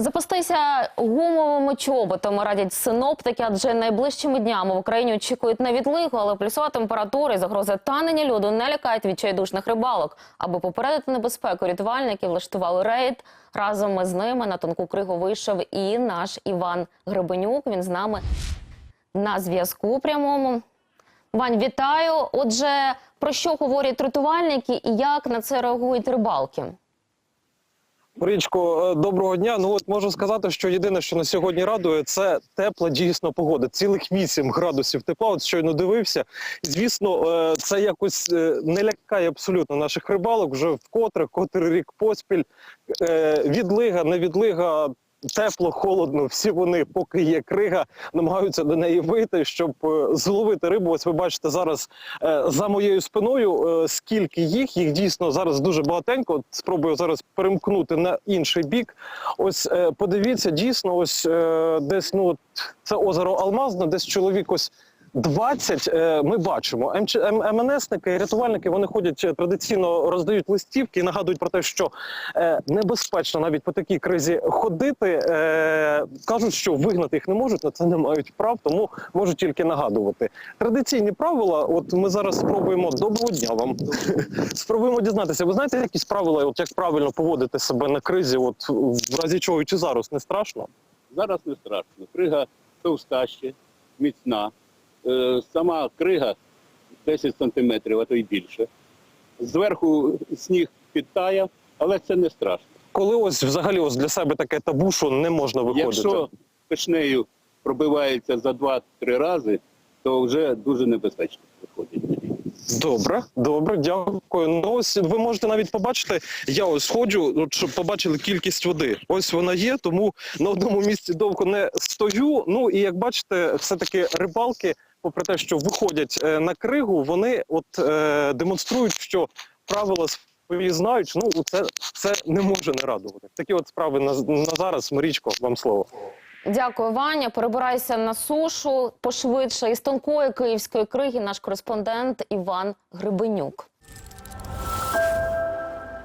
Запастися гумовими чоботами радять синоптики, адже найближчими днями в Україні очікують на відлигу, але плюсова температура і загрози танення льоду не лякають відчайдушних рибалок. Аби попередити небезпеку, рятувальники влаштували рейд. Разом з ними на тонку кригу вийшов і наш Іван Гребенюк. Він з нами на зв'язку прямому. Вань, вітаю. Отже, про що говорять рятувальники і як на це реагують рибалки? Марічко, е, доброго дня. Ну от можу сказати, що єдине, що на сьогодні радує, це тепла дійсно погода. Цілих 8 градусів тепла. От щойно дивився. Звісно, е, це якось е, не лякає абсолютно наших рибалок. Вже вкотре, котрий рік поспіль. Відлига, не відлига. Тепло, холодно, всі вони, поки є крига, намагаються до неї вийти, щоб е, зловити рибу. Ось ви бачите зараз е, за моєю спиною, е, скільки їх. Їх дійсно зараз дуже багатенько. От спробую зараз перемкнути на інший бік. Ось подивіться, дійсно, ось десь ну це озеро Алмазне, десь чоловік ось. 20 е, ми бачимо. МЧ, М- МНСники, рятувальники вони ходять е, традиційно роздають листівки і нагадують про те, що е, небезпечно навіть по такій кризі ходити. Кажуть, що вигнати їх не можуть, на це не мають прав, тому можуть тільки нагадувати. Традиційні правила. От ми зараз спробуємо доброго дня вам. спробуємо дізнатися. Ви знаєте якісь правила, от як правильно поводити себе на кризі? От в разі чого чи зараз не страшно? Зараз не страшно. Крига товста ще, міцна. Е, Сама крига 10 сантиметрів, а то й більше. Зверху сніг підтаяв, але це не страшно. Коли ось взагалі ось для себе таке табу, що не можна виходити. Якщо пишнею пробивається за 2-3 рази, то вже дуже небезпечно виходить. Добре, добре, дякую. Ну ось ви можете навіть побачити. Я ось ходжу, щоб побачили кількість води. Ось вона є, тому на одному місці довго не стою. Ну і як бачите, все-таки рибалки, попри те, що виходять е, на кригу, вони от е, демонструють, що правила свої знають. Ну це, це не може не радувати. Такі от справи на, на зараз. Марічко, вам слово. Дякую, Ваня. Перебирайся на сушу пошвидше. Із тонкої київської криги наш кореспондент Іван Гребенюк.